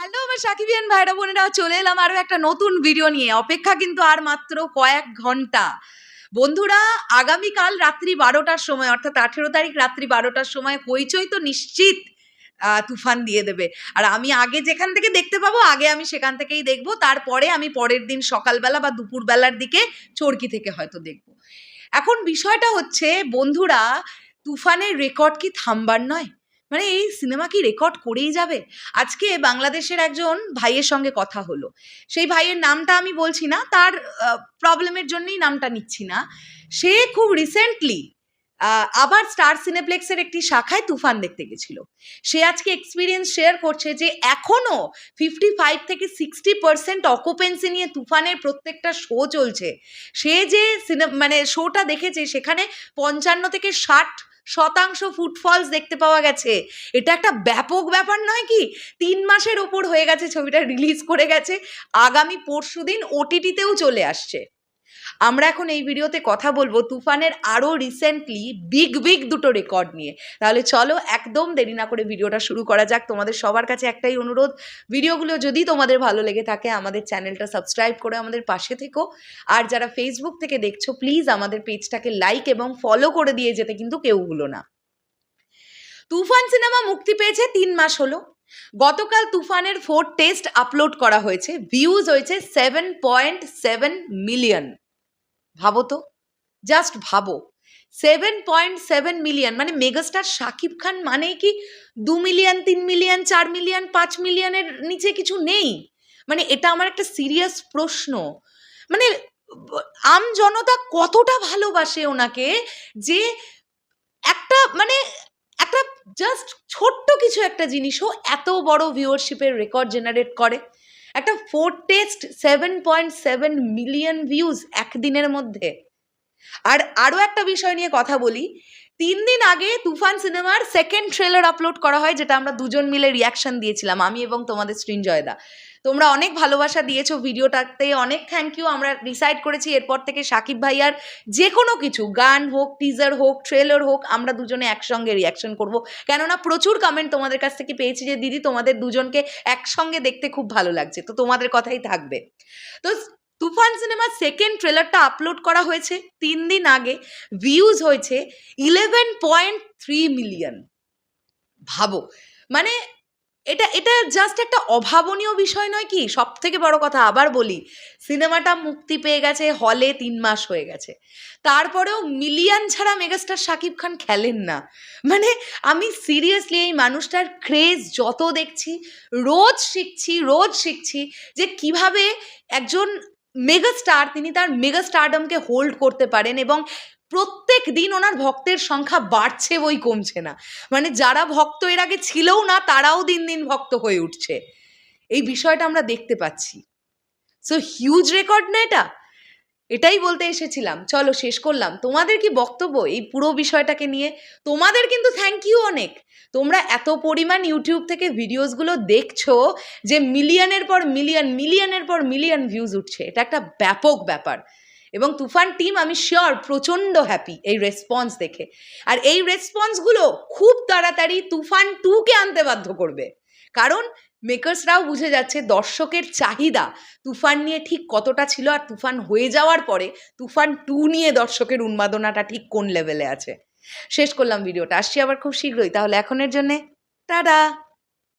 Hello আমার সাকিবিয়ান ভাইরা, বোনেরা, চলে এলাম আরও একটা নতুন ভিডিও নিয়ে। অপেক্ষা কিন্তু আর মাত্র কয়েক ঘণ্টা। বন্ধুরা, আগামীকাল রাত্রি বারোটার সময়, অর্থাৎ আঠেরো তারিখ রাত্রি বারোটার সময় হইচই তো নিশ্চিত তুফান দিয়ে দেবে। আর আমি আগে যেখান থেকে দেখতে পাবো, আগে আমি সেখান থেকেই দেখব। তারপরে আমি পরের দিন সকালবেলা বা দুপুরবেলার দিকে চরকি থেকে হয়তো দেখব। এখন বিষয়টা হচ্ছে, বন্ধুরা, তুফানের রেকর্ড কি থামবার নয়? মানে এই সিনেমা কি রেকর্ড করেই যাবে? আজকে বাংলাদেশের একজন ভাইয়ের সঙ্গে কথা হলো। সেই ভাইয়ের নামটা আমি বলছি না, তার প্রবলেমের জন্যই নামটা নিচ্ছি না। সে খুব রিসেন্টলি আবার স্টার সিনেপ্লেক্সের একটি শাখায় তুফান দেখতে গেছিল। সে আজকে এক্সপিরিয়েন্স শেয়ার করছে যে এখনও ফিফটি ফাইভ থেকে সিক্সটি পার্সেন্ট অকুপেন্সি নিয়ে তুফানের প্রত্যেকটা শো চলছে। সে যে সিনে মানে শোটা দেখেছে, সেখানে পঞ্চান্ন থেকে ষাট শতাংশ ফুটফলস দেখতে পাওয়া গেছে। এটা একটা ব্যাপক ব্যাপার নয় কি? তিন মাসের ওপর হয়ে গেছে ছবিটা রিলিজ করে গেছে। আগামী পরশু দিন ওটিটিতেও চলে আসছে। আমরা এখন এই ভিডিওতে কথা বলব তুফানের আরও রিসেন্টলি বিগ বিগ দুটো রেকর্ড নিয়ে। তাহলে চলো একদম দেরি না করে ভিডিওটা শুরু করা যাক। তোমাদের সবার কাছে একটাই অনুরোধ, ভিডিওগুলো যদি তোমাদের ভালো লেগে থাকে, আমাদের চ্যানেলটা সাবস্ক্রাইব করে আমাদের পাশে থেকো। আর যারা ফেসবুক থেকে দেখছ প্লিজ আমাদের পেজটাকে লাইক এবং ফলো করে দিয়ে যেতে কিন্তু কেউ ভুলো না। তুফান সিনেমা মুক্তি পেয়েছে তিন মাস হলো। গতকাল তুফানের ফোর টেস্ট আপলোড করা হয়েছে। ভিউজ হয়েছে সেভেন পয়েন্ট সেভেন মিলিয়ন ভাবো তো জাস্ট ভাবো। সেভেন পয়েন্ট সেভেন মিলিয়ন মানে মেগাস্টার শাকিব খান মানে কি দু মিলিয়ন তিন মিলিয়ন চার মিলিয়ন পাঁচ মিলিয়নের নিচে কিছু নেই? মানে এটা আমার একটা সিরিয়াস প্রশ্ন। মানে আম জনতা কতটা ভালোবাসে ওনাকে যে একটা মানে জাস্ট ছোট্ট কিছু একটা জিনিসও এত বড় ভিউয়ারশিপের রেকর্ড জেনারেট করে। একটা fastest seven point seven million views একদিনের মধ্যে। আর আরও একটা বিষয় নিয়ে কথা বলি, তিন দিন আগে তুফান সিনেমার সেকেন্ড ট্রেলার আপলোড করা হয়, যেটা আমরা দুজন মিলে রিয়াকশন দিয়েছিলাম, আমি এবং তোমাদের সৃঞ্জয়দা। তোমরা অনেক ভালোবাসা দিয়েছ ভিডিওটাতে, অনেক থ্যাংক ইউ আমরা ডিসাইড করেছি, এরপর থেকে সাকিব ভাইয়ার যে কোনো কিছু, গান হোক টিজার হোক ট্রেলার হোক, আমরা দুজনে একসঙ্গে রিয়াকশন করব। কেননা প্রচুর কমেন্ট তোমাদের কাছ থেকে পেয়েছি যে, দিদি তোমাদের দুজনকে একসঙ্গে দেখতে খুব ভালো লাগছে, তো তোমাদের কথাই থাকবে। তো তুফান সিনেমার সেকেন্ড ট্রেলারটা আপলোড করা হয়েছে তিন দিন আগে ভিউজ হয়েছে ইলেভেন পয়েন্ট থ্রি মিলিয়ন ভাবো মানে এটা এটা জাস্ট একটা অভাবনীয় বিষয় নয় কি? সব থেকে বড় কথা আবার বলি, সিনেমাটা মুক্তি পেয়ে গেছে হলে তিন মাস হয়ে গেছে। তারপরেও মিলিয়ন ছাড়া মেগাস্টার শাকিব খান খেলেন না। মানে আমি সিরিয়াসলি এই মানুষটার ক্রেজ যত দেখছি, রোজ শিখছি রোজ শিখছি যে কীভাবে একজন মেগাস্টার তিনি তার মেগা স্টারডমকে হোল্ড করতে পারেন এবং প্রত্যেক দিন ওনার ভক্তের সংখ্যা বাড়ছে বই কমছে না। মানে যারা ভক্ত এর আগে ছিলও না, তারাও দিন দিন ভক্ত হয়ে উঠছে। এই বিষয়টা আমরা দেখতে পাচ্ছি। সো হিউজ রেকর্ড না এটা? এটাই বলতে এসেছিলাম। চলো শেষ করলাম। তোমাদের কি বক্তব্য এই পুরো বিষয়টাকে নিয়ে? তোমাদের কিন্তু থ্যাংক ইউ অনেক। তোমরা এত পরিমাণ ইউটিউব থেকে ভিডিওসগুলো দেখছ যে মিলিয়নের পর মিলিয়ন মিলিয়নের পর মিলিয়ন ভিউজ উঠছে। এটা একটা ব্যাপক ব্যাপার। এবং তুফান টিম আমি শিওর প্রচণ্ড হ্যাপি এই রেসপন্স দেখে। আর এই রেসপন্সগুলো খুব তাড়াতাড়ি তুফান টুকে আনতে বাধ্য করবে। কারণ মেকার্সরাও বুঝে যাচ্ছে দর্শকের চাহিদা তুফান নিয়ে ঠিক কতটা ছিল আর তুফান হয়ে যাওয়ার পরে তুফান টু নিয়ে দর্শকের উন্মাদনাটা ঠিক কোন লেভেলে আছে। শেষ করলাম ভিডিওটা আসছি আবার খুব শীঘ্রই। তাহলে এখনের জন্যে টাটা!